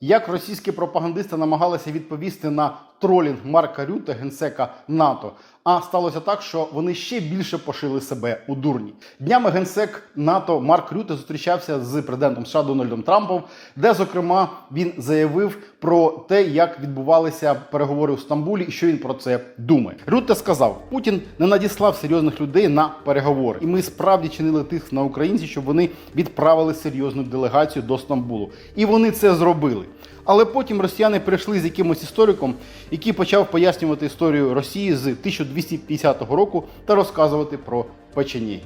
Як російські пропагандисти намагалися відповісти на тролінг Марка Рюте, генсека НАТО, а сталося так, що вони ще більше пошили себе у дурні. Днями генсек НАТО Марк Рюте зустрічався з президентом США Дональдом Трампом, де, зокрема, він заявив про те, як відбувалися переговори у Стамбулі і що він про це думає. Рюте сказав: Путін не надіслав серйозних людей на переговори, і ми справді чинили тиск на українців, щоб вони відправили серйозну делегацію до Стамбулу. І вони це зробили. Але потім росіяни прийшли з якимось істориком, який почав пояснювати історію Росії з 1250 року та розказувати про печенєгів.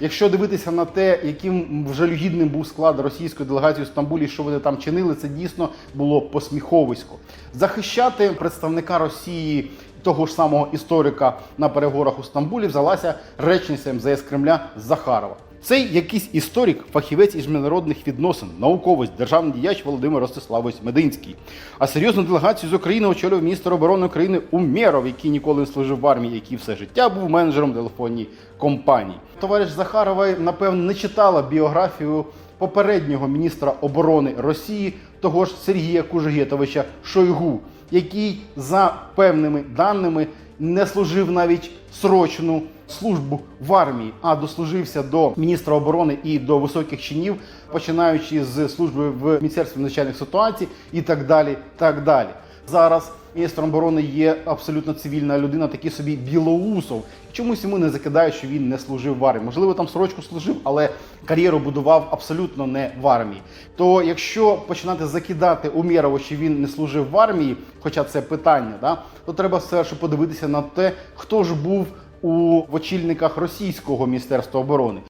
Якщо дивитися на те, яким жалюгідним був склад російської делегації у Стамбулі, що вони там чинили, це дійсно було посміховисько. Захищати представника Росії, того ж самого історика на переговорах у Стамбулі, взялася речниця МЗС Кремля Захарова. Цей якийсь історик, фахівець із міжнародних відносин, науковець, державний діяч Володимир Ростиславович Мединський. А серйозну делегацію з України очолював міністр оборони України Умєров, який ніколи не служив в армії, який все життя був менеджером телефонній компанії. Товариш Захарова, напевно, не читала біографію попереднього міністра оборони Росії, того ж Сергія Кужегетовича Шойгу, який за певними даними не служив навіть срочну службу в армії, а дослужився до міністра оборони і до високих чинів, починаючи з служби в міністерстві надзвичайних ситуацій і так далі. Так далі. Зараз міністром оборони є абсолютно цивільна людина, такий собі білоусов. Чомусь йому не закидають, що він не служив в армії. Можливо, там срочку служив, але кар'єру будував абсолютно не в армії. То якщо починати закидати Умєрова, що він не служив в армії, хоча це питання, да, то треба спершу подивитися на те, хто ж був у очільниках російського міністерства оборони.